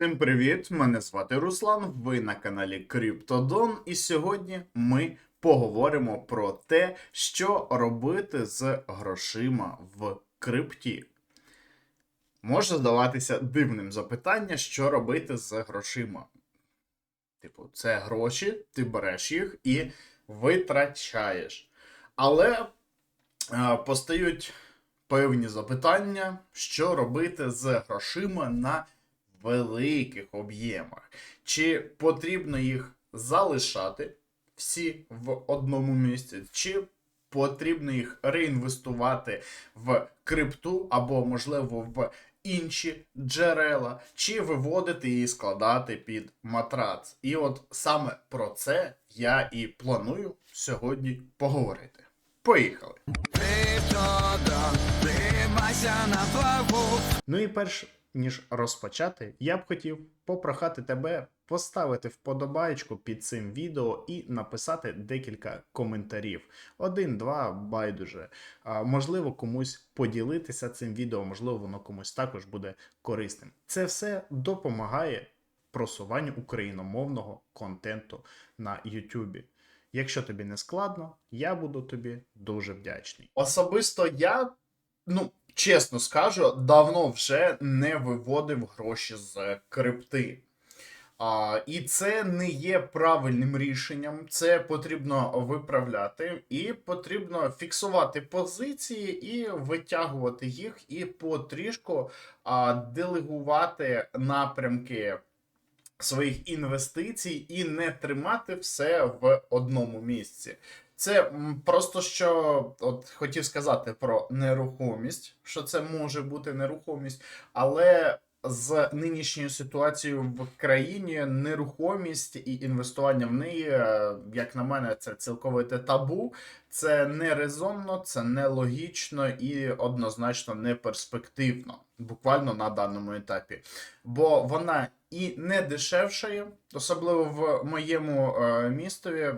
Всім привіт! Мене звати Руслан. Ви на каналі Криптодон, і сьогодні ми поговоримо про те, що робити з грошима в крипті. Може здаватися дивним запитання, що робити з грошима. Типу, це гроші, ти береш їх і витрачаєш. Але е, постають певні запитання, що робити з грошима на великих об'ємах. Чи потрібно їх залишати всі в одному місці, чи потрібно їх реінвестувати в крипту або, можливо, в інші джерела, чи виводити і складати під матрац. І от саме про це я і планую сьогодні поговорити. Поїхали! Ну і перш ніж розпочати, я б хотів попрохати тебе поставити вподобайку під цим відео і написати декілька коментарів. Один, два, байдуже. А, можливо, комусь поділитися цим відео, можливо, воно комусь також буде корисним. Це все допомагає просуванню україномовного контенту на YouTube. Якщо тобі не складно, я буду тобі дуже вдячний. Особисто я ну, чесно скажу, давно вже не виводив гроші з крипти. А, і це не є правильним рішенням. Це потрібно виправляти, і потрібно фіксувати позиції і витягувати їх, і потрішку а, делегувати напрямки своїх інвестицій і не тримати все в одному місці. Це просто що от хотів сказати про нерухомість, що це може бути нерухомість, але з нинішньою ситуацією в країні нерухомість і інвестування в неї, е, як на мене, це цілковите табу. Це не резонно, це не логічно і однозначно не перспективно, буквально на даному етапі. Бо вона і не дешевшає, особливо в моєму е, містові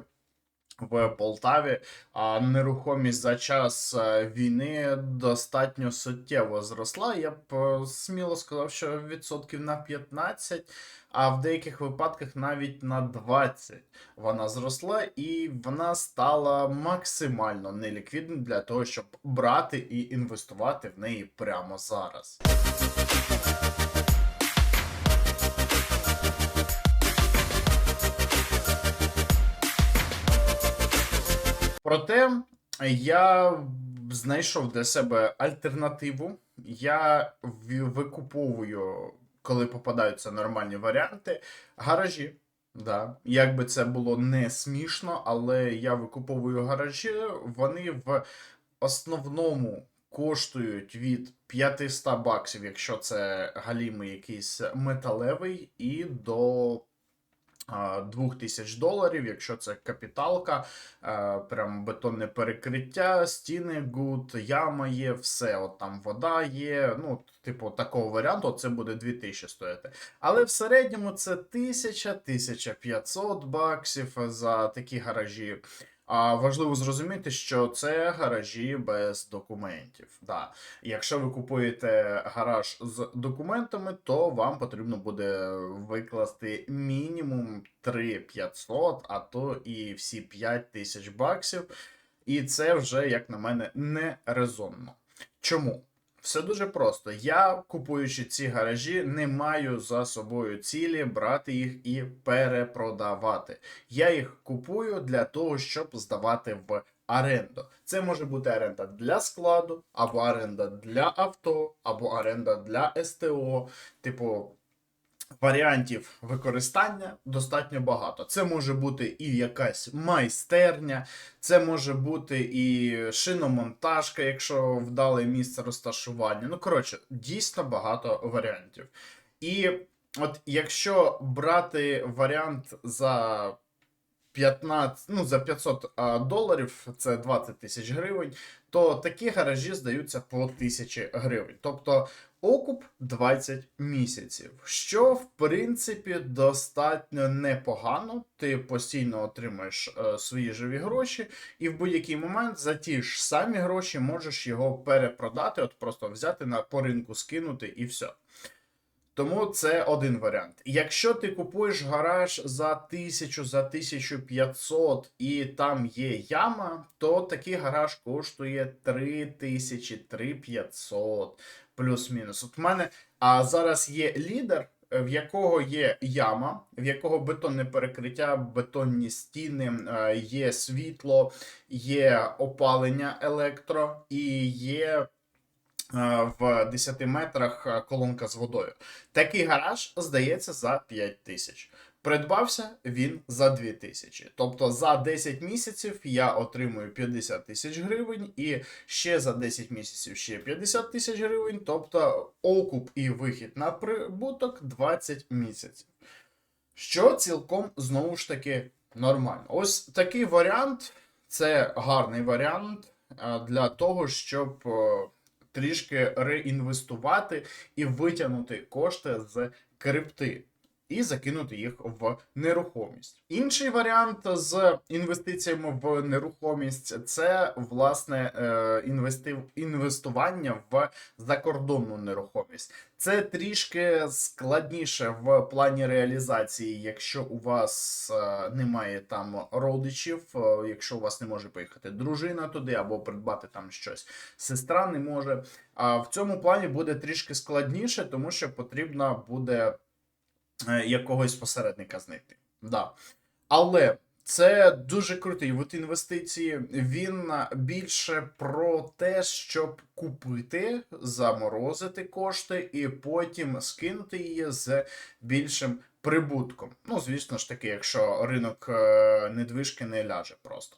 в Полтаві, а нерухомість за час е, війни достатньо суттєво зросла. Я б е, сміло сказав, що відсотків на 15, а в деяких випадках навіть на 20 вона зросла, і вона стала максимально неліквідною для того, щоб брати і інвестувати в неї прямо зараз. Проте я знайшов для себе альтернативу. Я викуповую, коли попадаються нормальні варіанти, гаражі. Да. Як би це було не смішно, але я викуповую гаражі, вони в основному коштують від 500 баксів, якщо це галімий якийсь металевий, і до 2000 доларів, якщо це капіталка, е, прям бетонне перекриття, стіни гуд, яма є, все. От там вода є. Ну, типу, такого варіанту це буде 2000 стояти. Але в середньому це 1000-1500 баксів за такі гаражі. А важливо зрозуміти, що це гаражі без документів. Да. Якщо ви купуєте гараж з документами, то вам потрібно буде викласти мінімум 3500, а то і всі 5000 баксів. І це вже, як на мене, не резонно. Чому? Все дуже просто. Я, купуючи ці гаражі, не маю за собою цілі брати їх і перепродавати. Я їх купую для того, щоб здавати в оренду. Це може бути оренда для складу, або оренда для авто, або оренда для СТО. Типу, варіантів використання достатньо багато. Це може бути і якась майстерня, це може бути і шиномонтажка, якщо вдале місце розташування. Ну, коротше, дійсно багато варіантів. І от якщо брати варіант за 15, ну, за 500 а, доларів, це 20 тисяч гривень, то такі гаражі здаються по 1000 гривень. Тобто окуп 20 місяців, що в принципі достатньо непогано. Ти постійно отримаєш е, свої живі гроші, і в будь-який момент за ті ж самі гроші можеш його перепродати, от просто взяти на по ринку, скинути і все. Тому це один варіант. Якщо ти купуєш гараж за 1000, за 1500 і там є яма, то такий гараж коштує 3000, 3500 плюс-мінус. От в мене а зараз є лідер, в якого є яма, в якого бетонне перекриття, бетонні стіни, е, є світло, є опалення електро і є в 10 метрах е, колонка з водою. Такий гараж здається за 5 тисяч. Придбався він за 2 тисячі. Тобто за 10 місяців я отримую 50 тисяч гривень, і ще за 10 місяців ще 50 тисяч гривень. Тобто окуп і вихід на прибуток 20 місяців. Що цілком знову ж таки нормально. Ось такий варіант це гарний варіант е, для того, щоб е, трішки реінвестувати і витягнути кошти з крипти. І закинути їх в нерухомість. Інший варіант з інвестиціями в нерухомість це власне е, інвестування в закордонну нерухомість. Це трішки складніше в плані реалізації, якщо у вас е, немає там родичів, е, якщо у вас не може поїхати дружина туди або придбати там щось, сестра не може. А в цьому плані буде трішки складніше, тому що потрібно буде якогось посередника знайти. Да. Але це дуже крутий вид інвестиції. Він більше про те, щоб купити, заморозити кошти і потім скинути її з більшим прибутком. Ну, звісно ж таки, якщо ринок е, недвижки не ляже просто.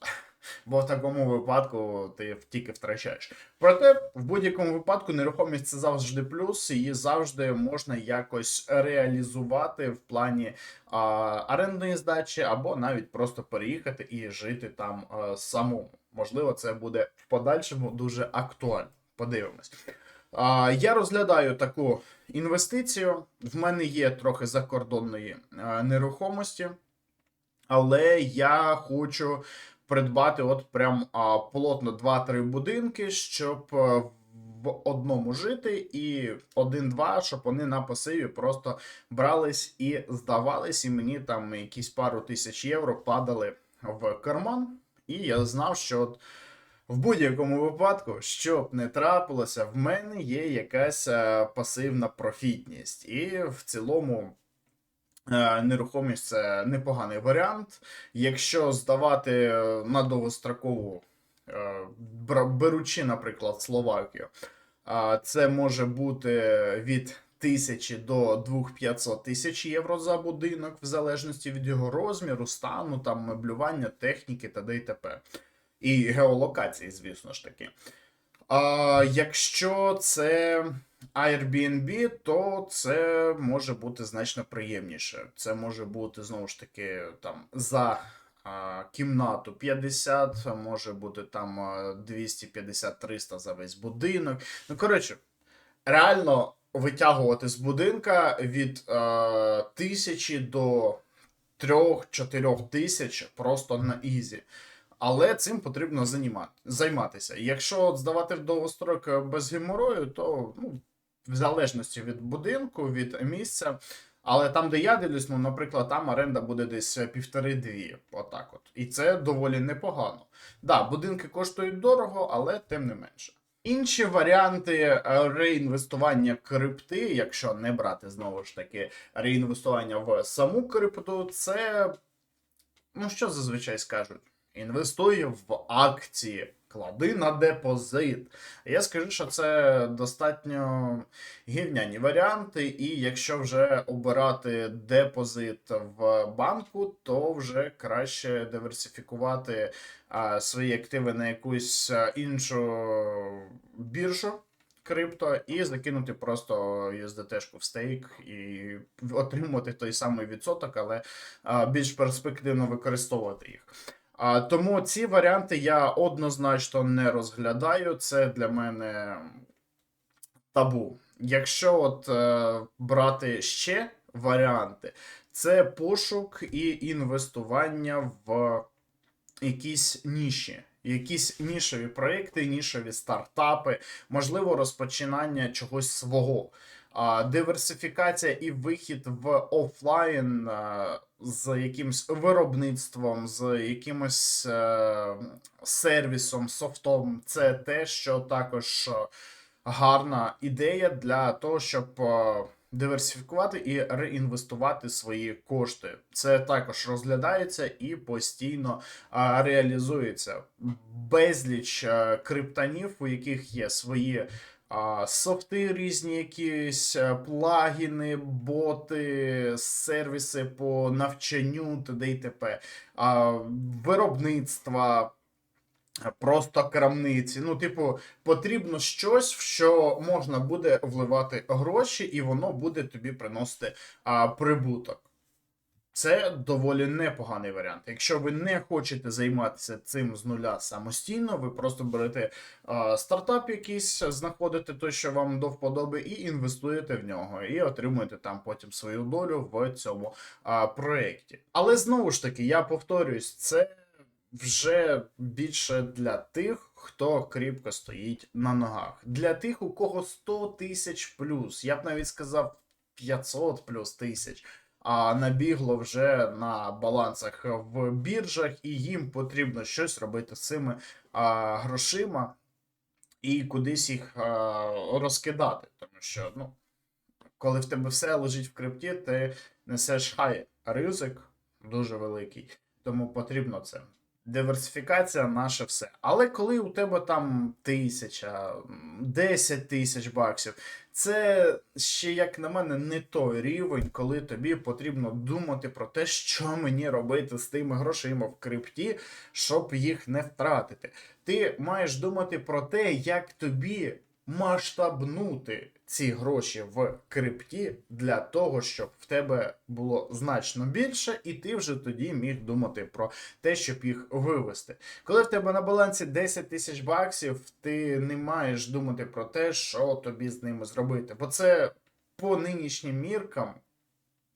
Бо в такому випадку ти тільки втрачаєш. Проте, в будь-якому випадку, нерухомість це завжди плюс, її завжди можна якось реалізувати в плані а, орендної здачі, або навіть просто переїхати і жити там а, самому. Можливо, це буде в подальшому дуже актуально. Подивимось. А, я розглядаю таку інвестицію. В мене є трохи закордонної нерухомості, але я хочу придбати от прям а, плотно 2-3 будинки, щоб в одному жити, і один-два, щоб вони на пасиві просто брались і здавались, і мені там якісь пару тисяч євро падали в карман. І я знав, що от в будь-якому випадку, що б не трапилося, в мене є якась е, пасивна профітність. І в цілому е, нерухомість це непоганий варіант. Якщо здавати е, на довгострокову, е, беручи, наприклад, Словакію, це може бути від 1000 до 2500 тисяч євро за будинок, в залежності від його розміру, стану, там меблювання, техніки та д.й. т.п. І геолокації, звісно ж таки. А, якщо це Airbnb, то це може бути значно приємніше. Це може бути знову ж таки там за а, кімнату 50, може бути там 250-300 за весь будинок. Ну, коротше, реально витягувати з будинка від е, тисячі до 3-4 тисяч просто на ізі. Але цим потрібно займатися. Якщо здавати в довгострок е, без геморою, то ну, в залежності від будинку, від місця. Але там, де я дивлюсь, ну, наприклад, там оренда буде десь півтори-дві. Отак от. І це доволі непогано. Да, будинки коштують дорого, але тим не менше. Інші варіанти е, реінвестування крипти, якщо не брати знову ж таки реінвестування в саму крипту, це ну що зазвичай скажуть? Інвестуй в акції, клади на депозит. Я скажу, що це достатньо гівняні варіанти, і якщо вже обирати депозит в банку, то вже краще диверсифікувати а, свої активи на якусь іншу біржу. Крипто і закинути просто USDT-шку в стейк і отримувати той самий відсоток, але а, більш перспективно використовувати їх. А, тому ці варіанти я однозначно не розглядаю. Це для мене табу. Якщо от е, брати ще варіанти, це пошук і інвестування в якісь ніші. Якісь нішові проекти, нішові стартапи, можливо, розпочинання чогось свого. Диверсифікація і вихід в офлайн з якимось виробництвом, з якимось е, сервісом, софтом, це те, що також е, гарна ідея для того, щоб е, диверсифікувати і реінвестувати свої кошти. Це також розглядається і постійно а, реалізується. Безліч а, криптонів, у яких є свої софти, різні якісь плагіни, боти, сервіси по навчанню т.д. і т.п. Виробництва. Просто крамниці. Ну, типу, потрібно щось, в що можна буде вливати гроші, і воно буде тобі приносити а, прибуток. Це доволі непоганий варіант. Якщо ви не хочете займатися цим з нуля самостійно, ви просто берете а, стартап якийсь, знаходите той, що вам до вподоби, і інвестуєте в нього, і отримуєте там потім свою долю в цьому а, проєкті. Але знову ж таки, я повторююсь, це вже більше для тих, хто кріпко стоїть на ногах. Для тих, у кого 100 тисяч плюс, я б навіть сказав 500 плюс тисяч. А набігло вже на балансах в біржах, і їм потрібно щось робити з цими а, грошима і кудись їх а, розкидати. Тому що, ну, коли в тебе все лежить в крипті, ти несеш хай ризик дуже великий. Тому потрібно це. Диверсифікація наше все. Але коли у тебе там тисяча, 10 тисяч баксів, це ще, як на мене, не той рівень, коли тобі потрібно думати про те, що мені робити з тими грошима в крипті, щоб їх не втратити. Ти маєш думати про те, як тобі масштабнути ці гроші в крипті для того, щоб в тебе було значно більше, і ти вже тоді міг думати про те, щоб їх вивести. Коли в тебе на балансі 10 тисяч баксів, ти не маєш думати про те, що тобі з ними зробити. Бо це по нинішнім міркам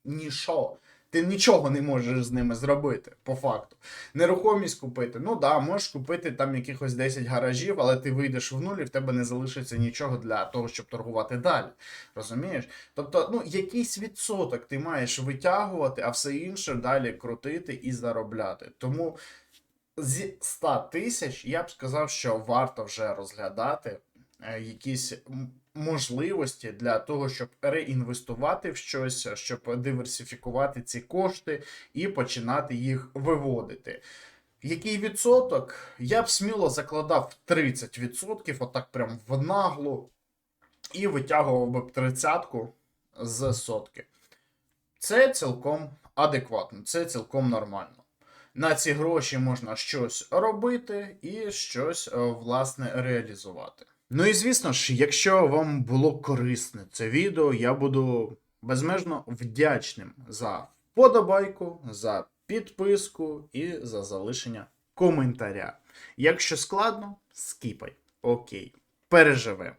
нічого. Ти нічого не можеш з ними зробити, по факту. Нерухомість купити. Ну да, можеш купити там якихось 10 гаражів, але ти вийдеш в нуль і в тебе не залишиться нічого для того, щоб торгувати далі. Розумієш? Тобто, ну, якийсь відсоток ти маєш витягувати, а все інше далі крутити і заробляти. Тому зі 100 тисяч я б сказав, що варто вже розглядати якісь можливості для того, щоб реінвестувати в щось, щоб диверсифікувати ці кошти і починати їх виводити. Який відсоток? Я б сміло закладав 30%, отак прям в наглу, і витягував би тридцятку з сотки. Це цілком адекватно, це цілком нормально. На ці гроші можна щось робити і щось, е, власне, реалізувати. Ну і звісно ж, якщо вам було корисне це відео, я буду безмежно вдячним за вподобайку, за підписку і за залишення коментаря. Якщо складно, скіпай. Окей, переживе.